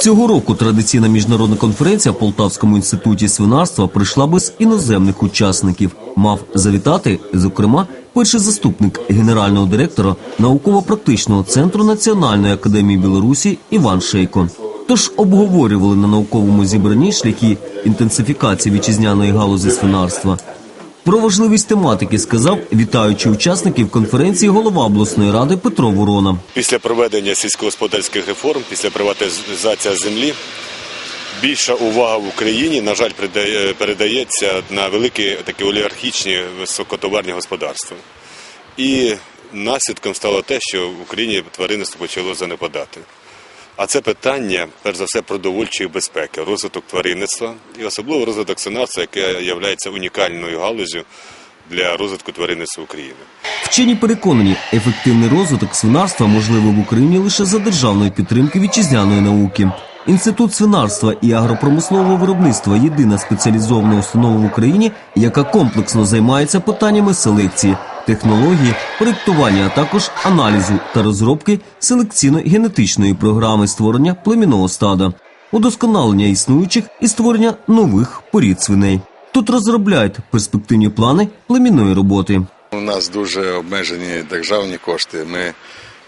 Цього року традиційна міжнародна конференція в Полтавському інституті свинарства прийшла без іноземних учасників. Мав завітати, зокрема, перший заступник генерального директора науково-практичного центру Національної академії Білорусі Іван Шейко. Тож обговорювали на науковому зібранні шляхи інтенсифікації вітчизняної галузі свинарства. Про важливість тематики сказав, вітаючи учасників конференції голова обласної ради Петро Ворона. Після проведення сільськогосподарських реформ, після приватизації землі, більша увага в Україні, на жаль, передається на великі такі олігархічні високотоварні господарства. І наслідком стало те, що в Україні тваринництво почало занепадати. А це питання, перш за все, продовольчої безпеки, розвиток тваринництва і особливо розвиток свинарства, яке є унікальною галузю для розвитку тваринництва України. Вчені переконані, ефективний розвиток свинарства можливий в Україні лише за державної підтримки вітчизняної науки. Інститут свинарства і агропромислового виробництва єдина спеціалізована установа в Україні, яка комплексно займається питаннями селекції, технології, проєктування, а також аналізу та розробки селекційно-генетичної програми створення племінного стада, удосконалення існуючих і створення нових порід свиней. Тут розробляють перспективні плани племінної роботи. У нас дуже обмежені державні кошти. Ми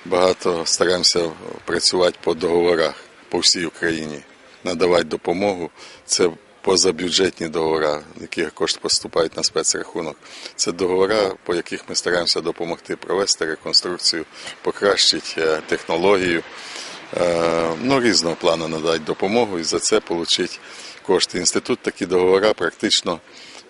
багато стараємося працювати по договорах по всій Україні, надавати допомогу. Це позабюджетні договори, які кошти поступають на спецрахунок. Це договори, по яких ми стараємося допомогти провести реконструкцію, покращити е, технологію. Е, Ну, різного плану надати допомогу і за це отримати кошти. Інститут такі договори практично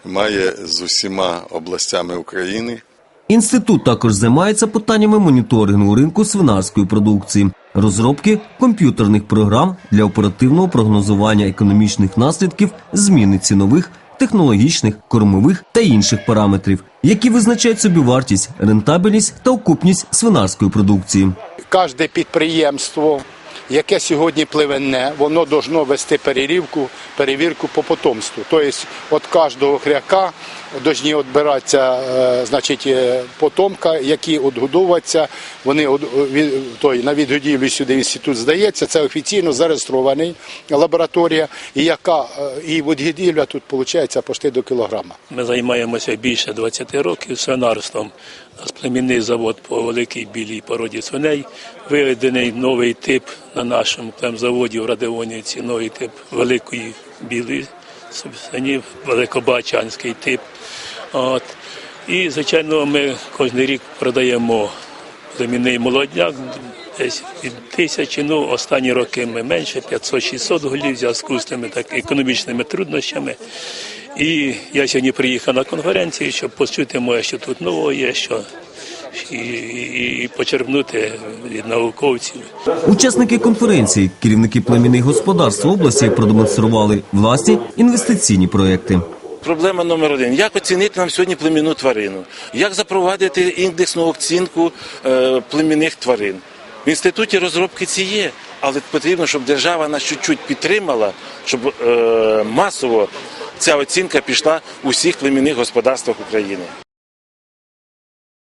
має з усіма областями України. Інститут також займається питаннями моніторингу ринку свинарської продукції, розробки комп'ютерних програм для оперативного прогнозування економічних наслідків зміни цінових, технологічних, кормових та інших параметрів, які визначають собі вартість, рентабельність та окупність свинарської продукції. Кожне підприємство, яке сьогодні пливенне, воно должно вести перевірку, перевірку по потомству. Тобто від кожного хряка повинні відбиратися е, значить, е, потомка, які відгодовуються. Вони від- той, на відгодівлю сюди інститут здається. Це офіційно зареєстрований лабораторія, і яка е, і відгодівля тут виходить почти до кілограма. Ми займаємося більше 20 років свинарством. У нас племінний завод по великій білій породі свиней. Виведений новий тип на нашому заводі в Радеонівці, новий тип великої білої свині, великобачанський тип. От. І, звичайно, ми кожен рік продаємо племінний молодняк. Десь від тисячі, ну останні роки ми менше, 500-600 голів в зв'язку з тими так економічними труднощами. І я сьогодні приїхав на конференцію, щоб почути моє, що тут нового є, що і, і, і почерпнути від науковців. Учасники конференції, керівники племінних господарств області продемонстрували власні інвестиційні проекти. Проблема номер один: як оцінити нам сьогодні племінну тварину? Як запровадити індексну оцінку е, племінних тварин? В інституті розробки ці є, але потрібно, щоб держава нас чуть-чуть підтримала, щоб е, масово ця оцінка пішла у всіх племінних господарствах України.